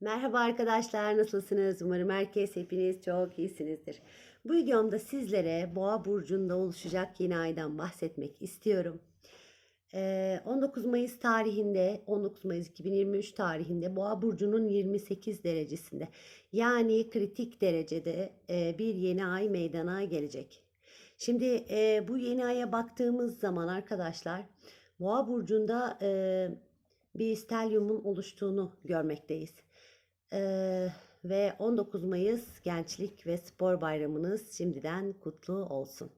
Merhaba arkadaşlar, nasılsınız? Umarım herkes hepiniz çok iyisinizdir. Bu videomda sizlere Boğa burcunda oluşacak yeni aydan bahsetmek istiyorum. Ee, 19 Mayıs tarihinde, 19 Mayıs 2023 tarihinde Boğa burcunun 28 derecesinde, yani kritik derecede e, bir yeni ay meydana gelecek. Şimdi e, bu yeni aya baktığımız zaman arkadaşlar, Boğa burcunda e, bir stelyumun oluştuğunu görmekteyiz. Ee, ve 19 Mayıs Gençlik ve Spor Bayramınız şimdiden kutlu olsun.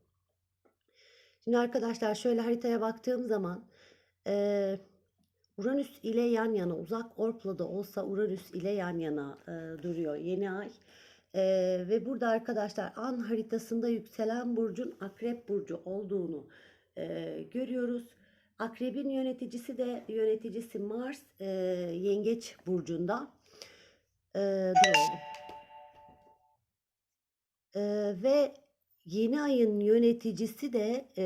Şimdi arkadaşlar şöyle haritaya baktığım zaman e, Uranüs ile yan yana uzak orpla da olsa Uranüs ile yan yana e, duruyor yeni ay. E, ve burada arkadaşlar an haritasında yükselen burcun akrep burcu olduğunu e, görüyoruz. Akrebin yöneticisi de yöneticisi Mars e, yengeç burcunda. Ee, doğru. Ee, ve yeni ayın yöneticisi de e,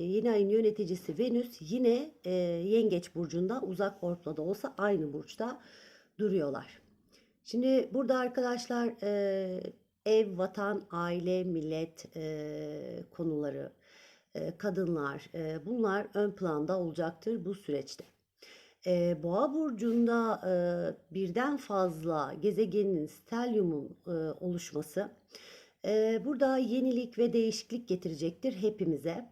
yeni ayın yöneticisi Venüs yine e, Yengeç burcunda uzak ortada olsa aynı burçta duruyorlar. Şimdi burada arkadaşlar e, ev, vatan, aile, millet e, konuları, e, kadınlar e, bunlar ön planda olacaktır bu süreçte. Eee, Boğa burcunda birden fazla gezegenin stelyumun oluşması burada yenilik ve değişiklik getirecektir hepimize.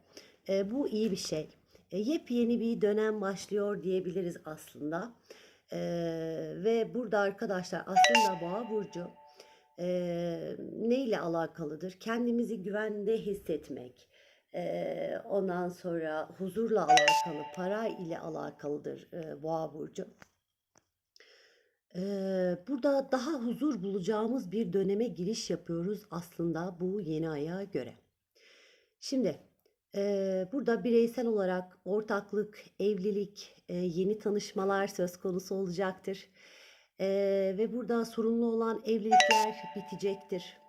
Bu iyi bir şey. E, yepyeni bir dönem başlıyor diyebiliriz aslında. Ve burada arkadaşlar aslında Boğa burcu eee ne ile alakalıdır? Kendimizi güvende hissetmek, Eee, ondan sonra huzurla alakalı, para ile alakalıdır eee, Boğa burcu. Eee, burada daha huzur bulacağımız bir döneme giriş yapıyoruz aslında bu yeni aya göre. Şimdi eee, burada bireysel olarak ortaklık, evlilik, eee, yeni tanışmalar söz konusu olacaktır. Eee, ve burada sorunlu olan evlilikler bitecektir.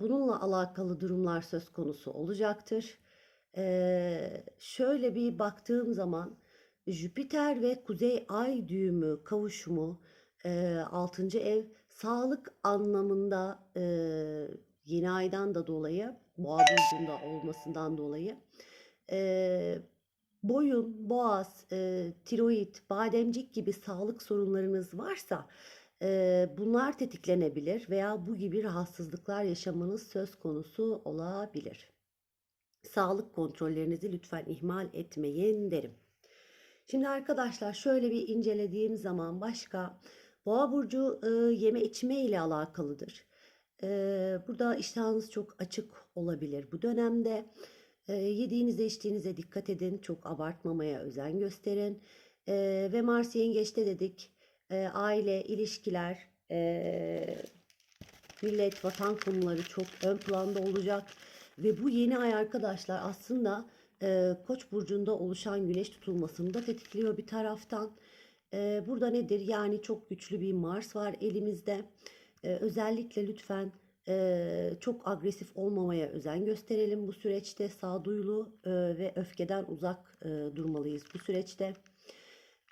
Bununla alakalı durumlar söz konusu olacaktır. Şöyle bir baktığım zaman Jüpiter ve Kuzey Ay düğümü kavuşumu eee 6. ev sağlık anlamında yeni aydan da dolayı Boğa burcunda olmasından dolayı boyun, boğaz, tiroid, bademcik gibi sağlık sorunlarınız varsa Bunlar tetiklenebilir veya bu gibi rahatsızlıklar yaşamanız söz konusu olabilir. Sağlık kontrollerinizi lütfen ihmal etmeyin derim. Şimdi arkadaşlar şöyle bir incelediğim zaman başka Boğa burcu e, yeme içme ile alakalıdır. E, burada iştahınız çok açık olabilir bu dönemde. E, yediğinize içtiğinize dikkat edin. Çok abartmamaya özen gösterin. E, ve Mars yengeçte dedik e, aile, ilişkiler, e, millet, vatan konuları çok ön planda olacak. Ve bu yeni ay arkadaşlar aslında e, Koç burcunda oluşan güneş tutulmasını da tetikliyor bir taraftan. E, burada nedir? Yani çok güçlü bir Mars var elimizde. E, özellikle lütfen e, çok agresif olmamaya özen gösterelim bu süreçte. Sağduyulu e, ve öfkeden uzak e, durmalıyız bu süreçte.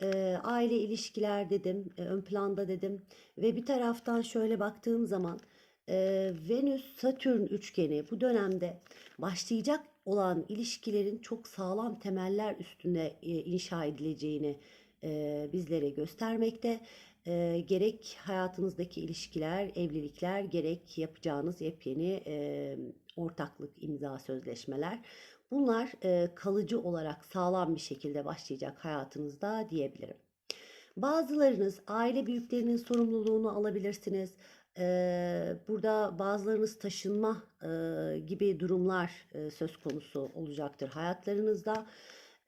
Eee, aile ilişkiler dedim, eee, ön planda dedim ve bir taraftan şöyle baktığım zaman eee, Venüs-Satürn üçgeni bu dönemde başlayacak olan ilişkilerin çok sağlam temeller üstünde eee, inşa edileceğini eee, bizlere göstermekte. Eee, gerek hayatınızdaki ilişkiler, evlilikler, gerek yapacağınız yepyeni eee, ortaklık, imza, sözleşmeler. Bunlar e, kalıcı olarak sağlam bir şekilde başlayacak hayatınızda diyebilirim. Bazılarınız aile büyüklerinin sorumluluğunu alabilirsiniz. Ee, burada bazılarınız taşınma e, gibi durumlar e, söz konusu olacaktır hayatlarınızda.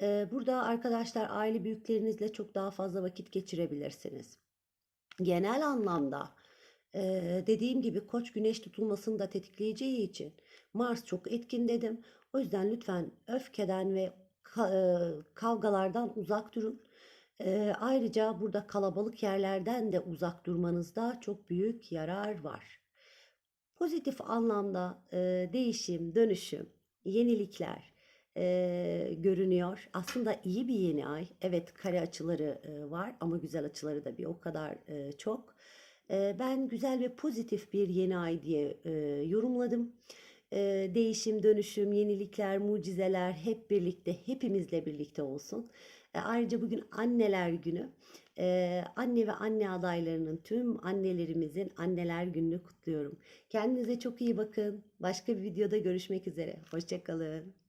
Ee, burada arkadaşlar aile büyüklerinizle çok daha fazla vakit geçirebilirsiniz. Genel anlamda e, dediğim gibi Koç güneş tutulmasını da tetikleyeceği için Mars çok etkin dedim. O yüzden lütfen öfkeden ve ka- kavgalardan uzak durun. E, ayrıca burada kalabalık yerlerden de uzak durmanızda çok büyük yarar var. Pozitif anlamda e, değişim, dönüşüm, yenilikler, e, görünüyor. Aslında iyi bir yeni ay. Evet kare açıları e, var ama güzel açıları da bir o kadar e, çok. Ben güzel ve pozitif bir yeni ay diye yorumladım. Değişim, dönüşüm, yenilikler, mucizeler hep birlikte, hepimizle birlikte olsun. E, ayrıca bugün anneler günü. Anne ve anne adaylarının tüm annelerimizin anneler gününü kutluyorum. Kendinize çok iyi bakın. Başka bir videoda görüşmek üzere. Hoşçakalın.